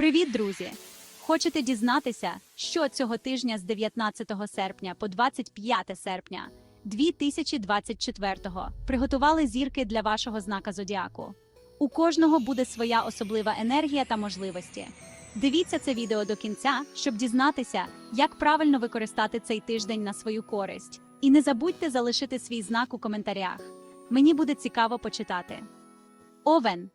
Привіт, друзі! Хочете дізнатися, що цього тижня з 19 серпня по 25 серпня 2024-го приготували зірки для вашого знака зодіаку? У кожного буде своя особлива енергія та можливості. Дивіться це відео до кінця, щоб дізнатися, як правильно використати цей тиждень на свою користь. І не забудьте залишити свій знак у коментарях. Мені буде цікаво почитати. Овен.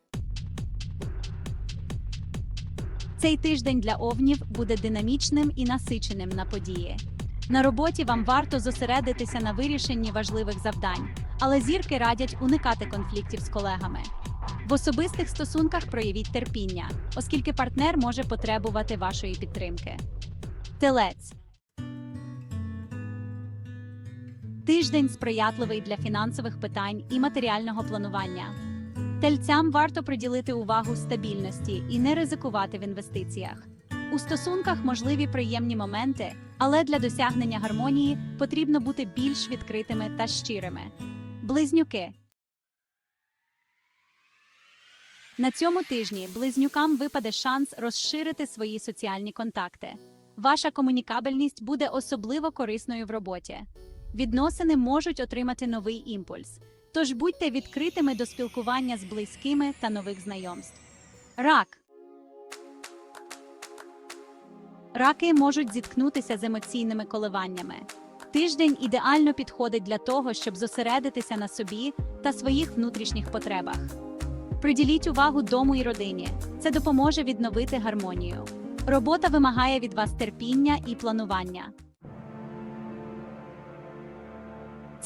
Цей тиждень для овнів буде динамічним і насиченим на події. На роботі вам варто зосередитися на вирішенні важливих завдань, але зірки радять уникати конфліктів з колегами. В особистих стосунках проявіть терпіння, оскільки партнер може потребувати вашої підтримки. Телець тиждень сприятливий для фінансових питань і матеріального планування. Тельцям варто приділити увагу стабільності і не ризикувати в інвестиціях. У стосунках можливі приємні моменти, але для досягнення гармонії потрібно бути більш відкритими та щирими. Близнюки. На цьому тижні близнюкам випаде шанс розширити свої соціальні контакти. Ваша комунікабельність буде особливо корисною в роботі. Відносини можуть отримати новий імпульс. Тож будьте відкритими до спілкування з близькими та нових знайомств. Рак. Раки можуть зіткнутися з емоційними коливаннями. Тиждень ідеально підходить для того, щоб зосередитися на собі та своїх внутрішніх потребах. Приділіть увагу дому і родині. Це допоможе відновити гармонію. Робота вимагає від вас терпіння і планування.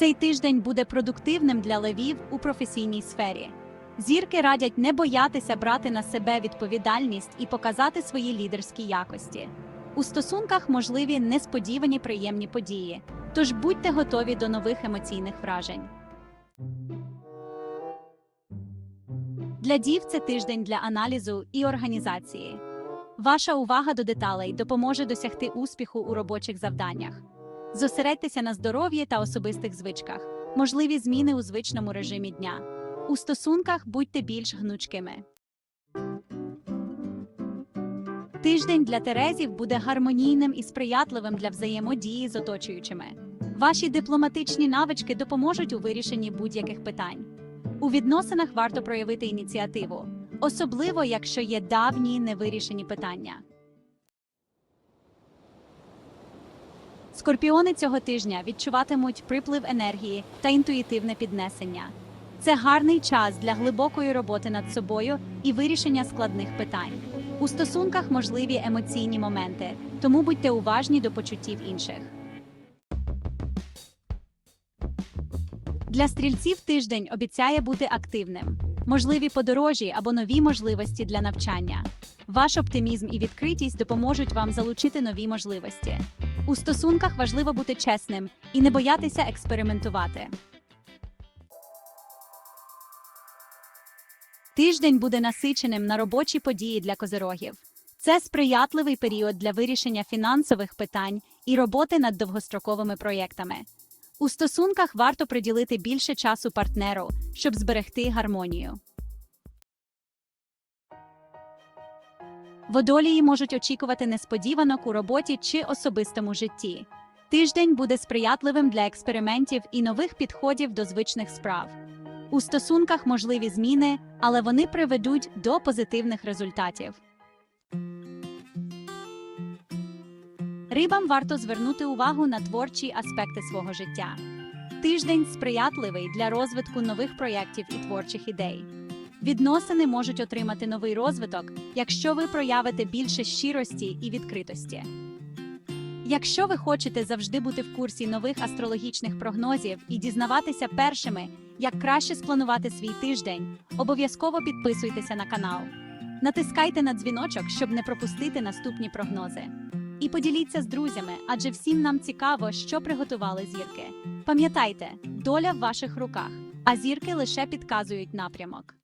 Цей тиждень буде продуктивним для левів у професійній сфері. Зірки радять не боятися брати на себе відповідальність і показати свої лідерські якості. У стосунках можливі несподівані приємні події, тож будьте готові до нових емоційних вражень. Для дів це тиждень для аналізу і організації. Ваша увага до деталей допоможе досягти успіху у робочих завданнях. Зосередьтеся на здоров'ї та особистих звичках, можливі зміни у звичному режимі дня. У стосунках будьте більш гнучкими. Тиждень для Терезів буде гармонійним і сприятливим для взаємодії з оточуючими. Ваші дипломатичні навички допоможуть у вирішенні будь-яких питань. У відносинах варто проявити ініціативу, особливо якщо є давні невирішені питання. Скорпіони цього тижня відчуватимуть приплив енергії та інтуїтивне піднесення. Це гарний час для глибокої роботи над собою і вирішення складних питань. У стосунках можливі емоційні моменти, тому будьте уважні до почуттів інших. Для стрільців тиждень обіцяє бути активним. Можливі подорожі або нові можливості для навчання. Ваш оптимізм і відкритість допоможуть вам залучити нові можливості. У стосунках важливо бути чесним і не боятися експериментувати. Тиждень буде насиченим на робочі події для козирогів. Це сприятливий період для вирішення фінансових питань і роботи над довгостроковими проєктами. У стосунках варто приділити більше часу партнеру, щоб зберегти гармонію. Водолії можуть очікувати несподіванок у роботі чи особистому житті. Тиждень буде сприятливим для експериментів і нових підходів до звичних справ. У стосунках можливі зміни, але вони приведуть до позитивних результатів. Рибам варто звернути увагу на творчі аспекти свого життя. Тиждень сприятливий для розвитку нових проєктів і творчих ідей. Відносини можуть отримати новий розвиток, якщо ви проявите більше щирості і відкритості. Якщо ви хочете завжди бути в курсі нових астрологічних прогнозів і дізнаватися першими, як краще спланувати свій тиждень, обов'язково підписуйтеся на канал. Натискайте на дзвіночок, щоб не пропустити наступні прогнози. І поділіться з друзями, адже всім нам цікаво, що приготували зірки. Пам'ятайте, доля в ваших руках, а зірки лише підказують напрямок.